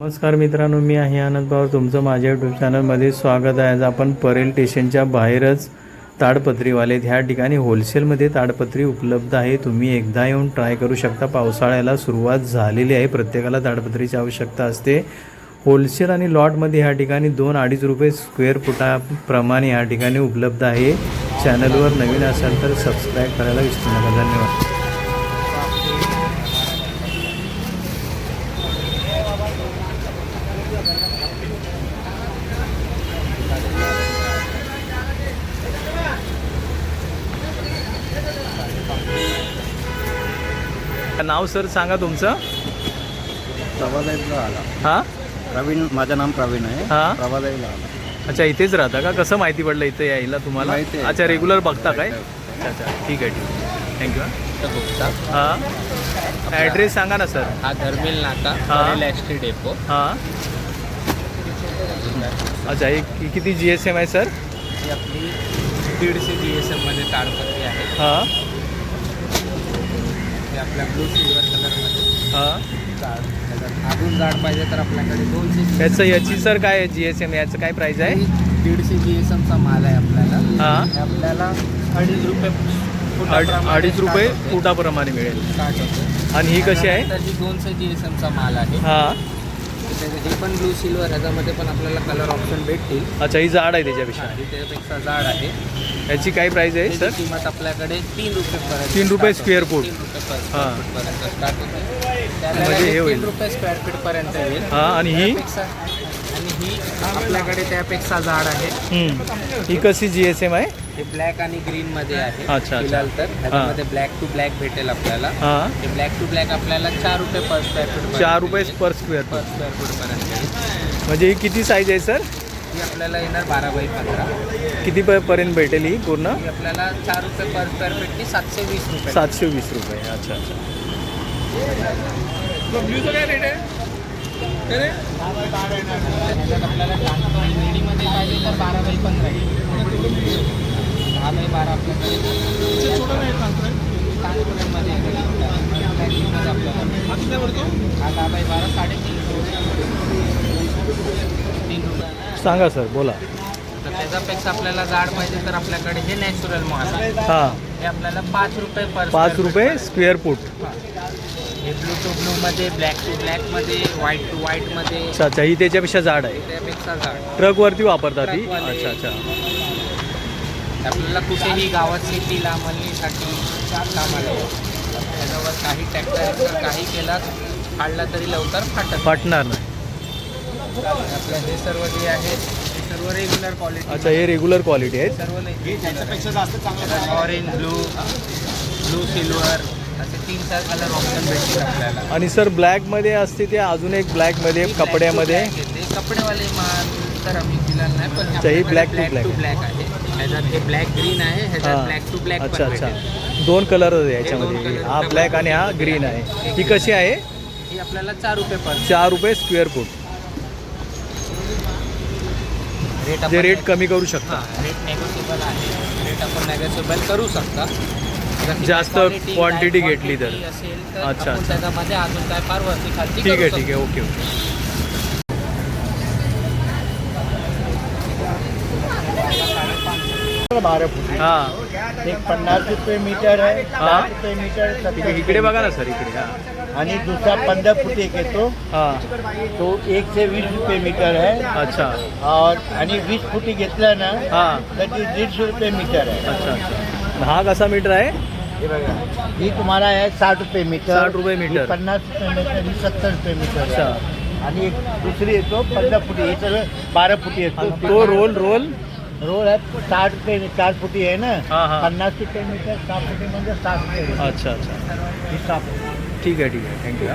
नमस्कार मित्रांनो मी आहे आनंद पवार. तुमचं माझ्या यूट्यूब चॅनलमध्ये स्वागत आहे. आज आपण परेल स्टेशनच्या बाहेरच ताडपत्रीवाले ह्या ठिकाणी होलसेलमध्ये ताडपत्री उपलब्ध आहे. तुम्ही एकदा येऊन ट्राय करू शकता. पावसाळ्याला सुरुवात झालेली आहे. प्रत्येकाला ताडपत्रीची आवश्यकता असते. होलसेल आणि लॉटमध्ये ह्या ठिकाणी दोन अडीच रुपये स्क्वेअर फुटाप्रमाणे ह्या ठिकाणी उपलब्ध आहे. चॅनलवर नवीन असाल तर सबस्क्राईब करायला विसरू नका. धन्यवाद. नाव सर सांगा तुमचं? प्रभादेवीला आला. हां? प्रवीण माझं नाम प्रवीण आहे. हा. प्रभादेवीला आला. अच्छा इथेच राहता का? कसं माहिती पडलं इथे यायला तुम्हाला? माहिती आहे. अच्छा रेग्युलर बघता काय? अच्छा अच्छा. ठीक आहे ठीक आहे. थँक्यू गुप्ता हां. ॲड्रेस सांगा ना सर हा धर्मिल नाका हा. परेल एस टी डेपो हां? अच्छा एक कि- किती जी एस एम आहे सर ही आपली दीडशे जी एस एममध्ये ताडपत्री आहे. हां? ते आपल्या ब्लू सिल्वर कलरमध्ये हां. जाड त्याच्यात अजून जाड पाहिजे तर आपल्याकडे दोनशे याचं याची सर काय आहे जी एस एम याचं काय प्राईस आहे? दीडशे जी एस एमचा माल आहे आपल्याला. हां. हे आपल्याला अडीच रुपये अड फुटाप्रमाणे अडीच रुपये start होते. फुटाप्रमाणे मिळेल. Start होते. आणि ही कशी आहे? त्यानंतर ही दोनशे जी एस एमचा माल आहे. हां. हे पण ब्लू सिल्वर ह्याच्यामध्ये पण आपल्याला कलर ऑप्शन भेटतील. अच्छा ही जाड आहे त्याच्यापेक्षा. ही त्याच्यापेक्षा जाड आहे. याची काय प्राईस आहे त्याची सर किंमत आपल्याकडे तीन रुपये तीन रुपये. तीन रुपये per हा. square foot पर्यंत स्टार्ट होते. म्हणजे हे होईल. तीन रुपये स्क्वेअर फीट पर्यंत येईल. हां आणि ही? त्यापेक्षा आणि ही आपल्याकडे त्यापेक्षा जाड आहे. हम्म. ही कशी जी एस एम आहे? हे ब्लॅक आणि ग्रीन मध्ये आहे. अच्छा. फिलहाल तर. ह्याच्यामध्ये ब्लॅक टू ब्लॅक भेटेल आपल्याला. हां. हे ब्लॅक टू ब्लॅक आपल्याला चार रुपये पर स्क्वेअर फीट चार रुपये per square per square foot पर्यंत येईल. म्हणजे ही किती साईज आहे सर ही आपल्याला येणार बारा बाय पंधरा. किती प- पर्यंत भेटेल ही पूर्ण? ही आपल्याला चार रुपये पर स्क्वेअर फीटनी सातशे वीस रुपये. सातशे वीस रुपये. अच्छा अच्छा. त्याच्यात आपल्याला रेडीमध्ये पाहिजे तर बारा बाय पंधरा येईल. बारा आपल्याकडे कानपुरामध्ये आपल्याला हा बारा साडेतीन तीन रुपये. सांगा सर बोला. तर त्याच्यापेक्षा आपल्याला जाड पाहिजे तर आपल्याकडे हे नॅचरल मॉल आहे. हां. हे आपल्याला पाच रुपये पर पाच रुपये स्क्वेअर फूट. हे. ब्लू टू ब्लूमध्ये ब्लॅक टू ब्लॅकमध्ये व्हाईट टू व्हाईटमध्ये अच्छा अच्छा ही त्याच्यापेक्षा जाड आहे. त्यापेक्षा जाड. ट्रकवरती वापरतात ती ट्रकवाले. अच्छा अच्छा. आपल्याला कुठेही गावात शेतीला मळणीसाठी कामाला. त्याच्यावर काही ट्रॅक्टर काही केला काढला तरी लवकर फाटत फाटणार नाही. आपलं हे सर्व जे आहे हे सर्व रेग्युलर क्वालिटी अच्छा हे रेग्युलर क्वालिटी आहेत? सर्व त्याच्यापेक्षा जास्त चांगलं ऑरेंज ब्लू ब्लू सिल्वर असे तीन चार कलर ऑप्शन भेटतील आपल्याला. आणि सर ब्लॅकमध्ये असते ते अजून एक ब्लॅकमध्ये कपड्यामध्ये. कपडेवाले माल तर आम्ही दिला नाही पण अच्छा, ही black to ब्लॅक टू. ब्लॅक आहे. ह्याच्यात हे ब्लॅक ग्रीन आहे ह्याच्यात ब्लॅक टू ब्लॅक अच्छा अच्छा. दोन कलर आहे हे याच्यामध्ये. हा ब्लॅक आणि हा ग्रीन आहे. ही कशी आहे? ही आपल्याला चार रुपये पर चार रुपये स्क्वेअर फूट रेट जे रेट कमी करू शकता. रेट नेगोशिएबल आहे. रेट आपण नेगोशिएबल करू शकता. जास्त काय घेतली तर. quantity असेल तर अच्छा. त्याच्यामध्ये अजून काय फार वरती खालती ठीक आहे ठीक आहे. Okay okay. बारा फूट हां. एक पन्नास रुपये मीटर आहे हा. साठ रुपये मीटर सत्तर इकडे- इकडे बघा ना सर इकडे हां. आणि दुसरा पंधरा फूट एक येतो. हां. तो एक से वीस रुपये मीटर आहे. अच्छा. और आणि वीस फुटी घेतलं ना हां. तर ती दीडशे रुपये मीटर आहे. अच्छा अच्छा. हा कसा मीटर आहे? हे बघा. ही तुम्हाला आहे साठ रुपये मीटर. 60 रुपये मीटर. ही पन्नास रुपये मीटर ही सत्तर रुपये मीटर आहे. अच्छा. आणि एक दुसरी येतो पंधरा फुटी हे सगळं बारा फुटी आणि येतो. तो रोल रोल? रोल आहे साठ रुपये चार फुटी आहे ना? हा, हा. पन्नास रुपये मीटर सहा फुटी म्हणजे साठ रुपये. अच्छा अच्छा. ही ठीक आहे ठीक आहे. थँक्यू